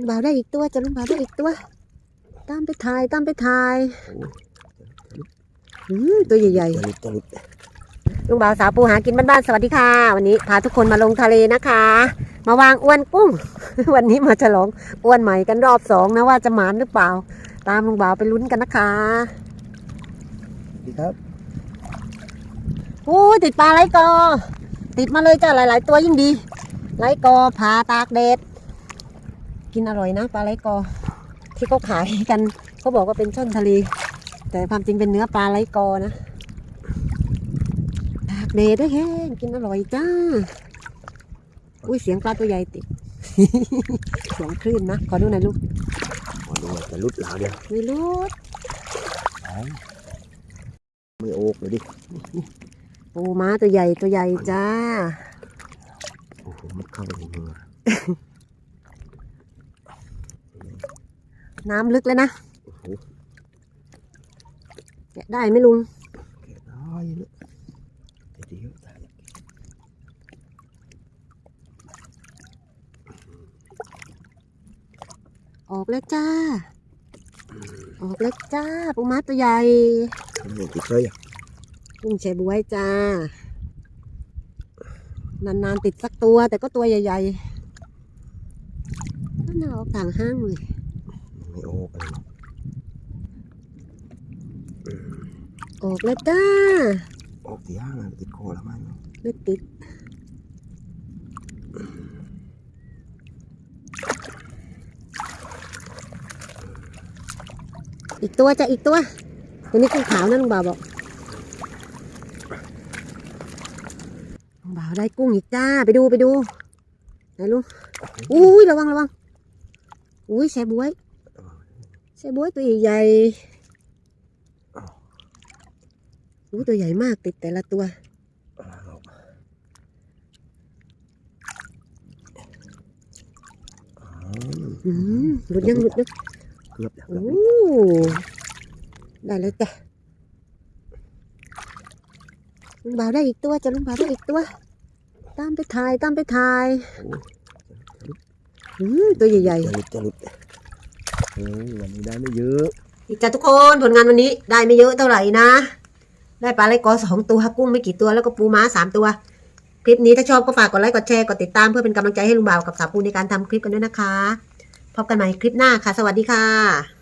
ลุงบ่าวได้อีกตัวจะลุงบ่าวได้อีกตัว ตามไปถ่ายตามไปถ่ายอืมตัวใหญ่จะหลุดจะหลุดๆลุงบ่าวสาวปูหากินบ้านๆสวัสดีค่ะ วันนี้พาทุกคนมาลงทะเลนะคะ มาวางอ้วนกุ้ง วันนี้มาฉลองอ้วนใหม่กันรอบสองนะว่าจะหมานหรือเปล่า ตามลุงบ่าวไปลุ้นกันนะคะสวัสดีครับโอ้ยติดปลาไหลกอ ติดมาเลยจ้าหลาย ๆ ตัวยิ่งดีไหลกอผาตากแดด กินอร่อยนะปลาไหลกอ ที่เขาขายกันเขาบอกว่าเป็นช่อนทะเล แต่ความจริงเป็นเนื้อปลาไหลกอนะตากแดดได้แห้งกินอร่อยจ้า อุ้ยเสียงปลาตัวใหญ่ติดเสียงคลื่นนะ ขอดูหน่อยลูกมาดูว่าจะหลุดหลาเดียวไม่รู้ไม่โอกเลยดิปูม้าตัวใหญ่ตัวใหญ่จ้า โอ้โหมันเข้าไปในมือ น้ำลึกเลยนะโอ้โหแกะได้ไหมลุงแกะน้อยเลยแต่เดียวตายออกแล้วจ้า ออกแล้วจ้าปูม้าตัวใหญ่มันยังติดเคยอะกุ้งแชบวยจ้า นานๆติดสักตัวแต่ก็ตัวใหญ่ๆน่าเอาต่างห้างเลย ไม่โอกอะไรออกแล้วจ้าออกที่ห้างมันติดคอแล้วมั้งไม่ติดอีกตัวจ้ะอีกตัว ตัวนี้กุ้งขาวนะลุงบ่าวบอกลุงบ่าวได้กุ้งอีกจ้า ไปดูไปดูไหนลุงอุ้ยระวังระวังอุ้ยแชบวย แชบวยตัวใหญ่อู้ตัวใหญ่มากติดแต่ละตัว อืมหลุดยังหลุดยังเกือบแล้วโอ้ได้แล้วจ้ะลุงบ่าวได้อีกตัวจะลุงบ่าวได้อีกตัว ตามไปถ่ายตามไปถ่ายอืมตัวใหญ่จะหลุดจะหลุด วันนี้ได้ไม่เยอะอีกจ้าทุกคนผลงานวันนี้ได้ไม่เยอะเท่าไหร่นะ ได้ปลาไหลกอสองตัวกุ้งไม่กี่ตัวแล้วก็ปูม้าสามตัว คลิปนี้ถ้าชอบก็ฝากกดไลค์กดแชร์กดติดตามเพื่อเป็นกำลังใจให้ลุงบ่าวกับสาวปูในการทำคลิปกันด้วยนะคะ พบกันใหม่คลิปหน้าค่ะ สวัสดีค่ะ